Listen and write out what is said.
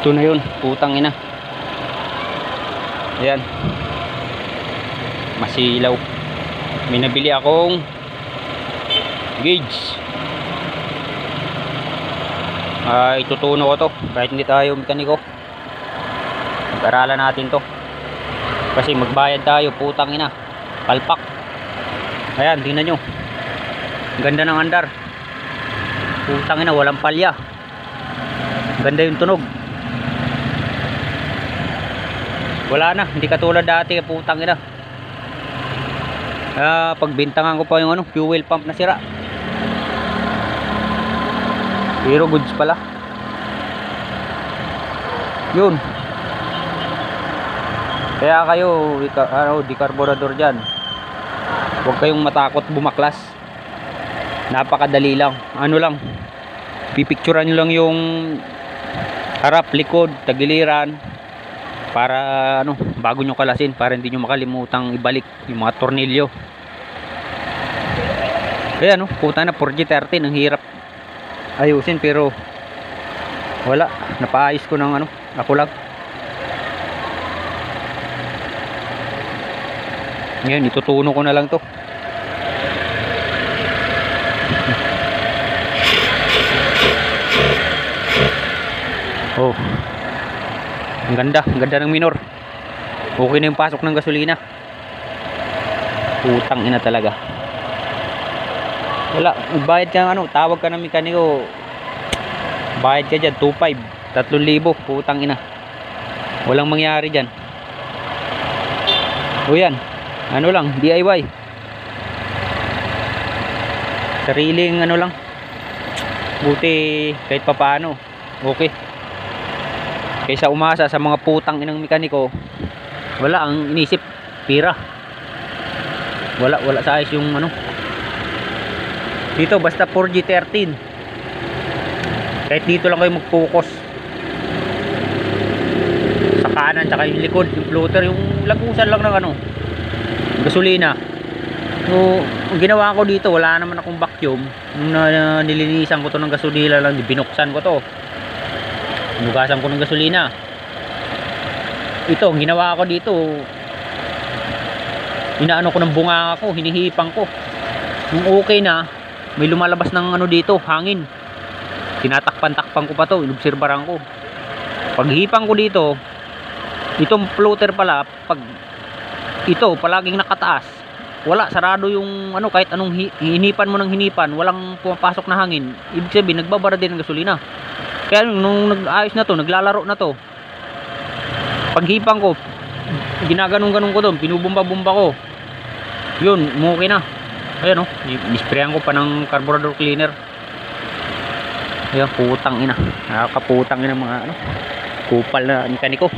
Ito na yun, putang ina. Ayan. Masilaw. May nabili akong gauge. Ay, tutuno ko to. Kahit hindi tayo mekaniko. Pag-aralan natin to. Kasi magbayad tayo, putang ina. Palpak. Ayan, tingnan nyo. Ganda ng andar. Putang ina, walang palya. Ganda yung tunog. Wala na, hindi katulad dati, putang ina. Ah, pagbintangan ko pa yung ano, fuel pump na sira. Pero goods pala. Yun. Kaya kayo, ano, decarburador dyan. Huwag kayong matakot bumaklas. Napakadali lang. Ano lang, pipicturan nyo lang yung harap, likod, tagiliran para ano, bago nyo kalasin para hindi nyo makalimutang ibalik yung mga tornilyo. Kaya no, puta na 4G13 ang hirap ayusin pero wala, napaayos ko ng ano, ako lang. Ngayon, itutuno ko na lang to. Oh. Ang ganda, ang ganda ng minor. Okay na yung pasok ng gasolina. Putang ina talaga. Wala, bayad ka ng ano, tawag ka ng mekaniko. Bayad ka dyan, 2.5, 3,000, putang ina. Walang mangyari dyan. O yan, ano lang, DIY. Sariling ano lang. Buti kahit papaano, okay kaysa umasa sa mga putang inang mekaniko wala ang inisip pira. Wala wala sa yung ano. Dito basta 4G13 kahit dito lang kayo mag-focus. Sa kanan tsaka yung likod yung floater yung lagusan lang ng ano gasolina. So ang ginawa ko dito wala naman akong vacuum. Nung na, nilinisan ko to ng gasolina lang binuksan ko to Nugasan ko ng gasolina. Ito, ang ginawa ko dito, inaano ko ng bunga ko, hinihipang ko. Nung okay na, may lumalabas ng ano dito, hangin. Tinatakpan-takpan ko pa to, inobserbaran ko. Paghipang ko dito, itong floater pala, pag ito, palaging nakataas, wala, sarado yung ano, kahit anong hi- hinipan mo ng hinipan, walang pumapasok na hangin. Ibig sabihin, nagbabara din ng gasolina. Kaya nung nag-ayos na to, naglalaro na to. Paghipang ko, ginaganong-ganong ko doon, pinubumba-bumba ko. Yun, umuwi na. Ayan o, oh, nisprayan ko pa ng carburetor cleaner. Ayan, putang ina. Nakakaputang ina mga ano, kupal na mekaniko.